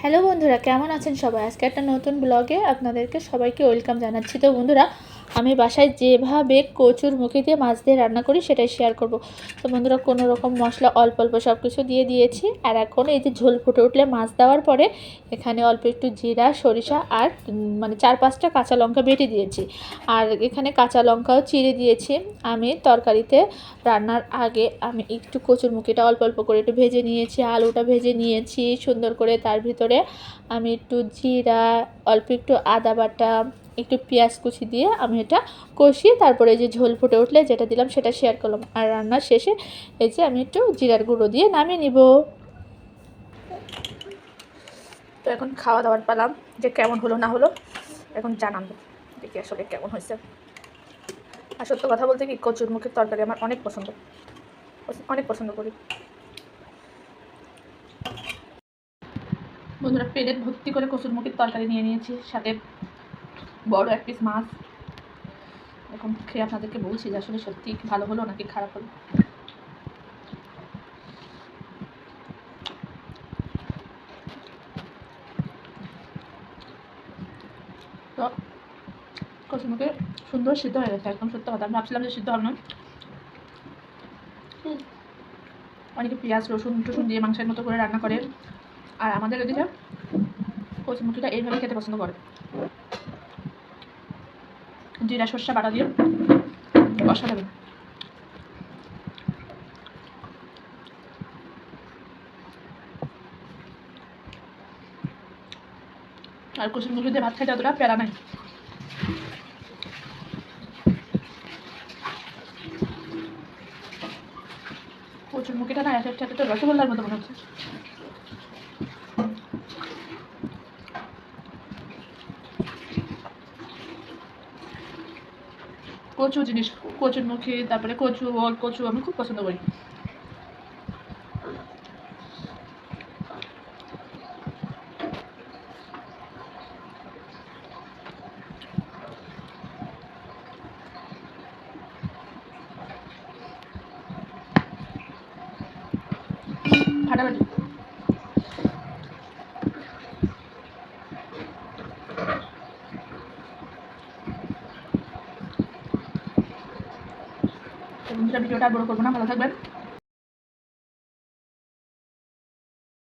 Hello বন্ধুরা, কেমন আছেন সবাই? আজকে একটা নতুন ব্লগে আপনাদেরকে সবাইকে ওয়েলকাম জানাচ্ছি। তো বন্ধুরা আমি বাসায় যেভাবে কচুর মুখি দিয়ে মাছ দিয়ে রান্না করি, সেটাই শেয়ার করব। তো বন্ধুরা, কোনো রকম মশলা অল্প অল্প সব কিছু দিয়ে দিয়েছি। আর এখন এই যে ঝোল ফুটে উঠলে মাছ দেওয়ার পরে, এখানে অল্প একটু জিরা, সরিষা আর মানে চার পাঁচটা কাঁচা লঙ্কা বেটে দিয়েছি। আর এখানে কাঁচা লঙ্কাও চিড়ে দিয়েছি। আমি তরকারিতে রান্নার আগে আমি একটু কচুর মুখিটা অল্প অল্প করে একটু ভেজে নিয়েছি, আলুটা ভেজে নিয়েছি সুন্দর করে। তার ভিতরে আমি একটু জিরা, অল্প একটু আদা বাটা একটু পেঁয়াজ কুচি দিয়ে আমি এটা কষিয়ে তারপরে যে ঝোল ফুটে উঠলে যেটা দিলাম সেটা শেয়ার করলাম। আর রান্নার শেষে এই যে আমি একটু জিরার গুঁড়ো দিয়ে নামিয়ে নিব। তো এখন খাওয়া দাওয়ার পেলাম যে কেমন হলো না হলো, এখন জানাব দেখি আসলে কেমন হয়েছে। আর সত্য কথা বলতে কি, কচুর মুখের তরকারি আমার অনেক পছন্দ। অনেক পছন্দ করি। বন্ধুরা প্লেট ভর্তি করে কচুর মুখের তরকারি নিয়ে নিয়েছি সাথে বড় এক পিস মাছ এখন খেয়ে আপনাদেরকে বলছি যে আসলে সত্যি ভালো হলো নাকি খারাপ হলো? তো কচুর সুন্দর সিদ্ধ হয়ে গেছে, একদম সত্য কথা। আমি ভাবছিলাম যে সিদ্ধ হবে না। অনেকে পেঁয়াজ, রসুন, টসুন দিয়ে মাংসের মতো করে রান্না করে। আর আমাদের এদিকে কচুরমুখিটা এইভাবে খেতে পছন্দ করে। জিরা সর্ষে বাটা দিয়ে অসাধারণ আর কচুর মুখি দিয়ে ভাত খাইতে অতটা প্যারা নাই। কচুর মুখিটা না একটা একটা রসগোল্লার মতো মনে হচ্ছে। কচু জিনিস কচুর মুখে তারপরে কচু ওল কচু আমি খুব পছন্দ করি। ফাটাফাটি বন্ধুরা ভিডিওটা বড় করব না? ভালো থাকবেন।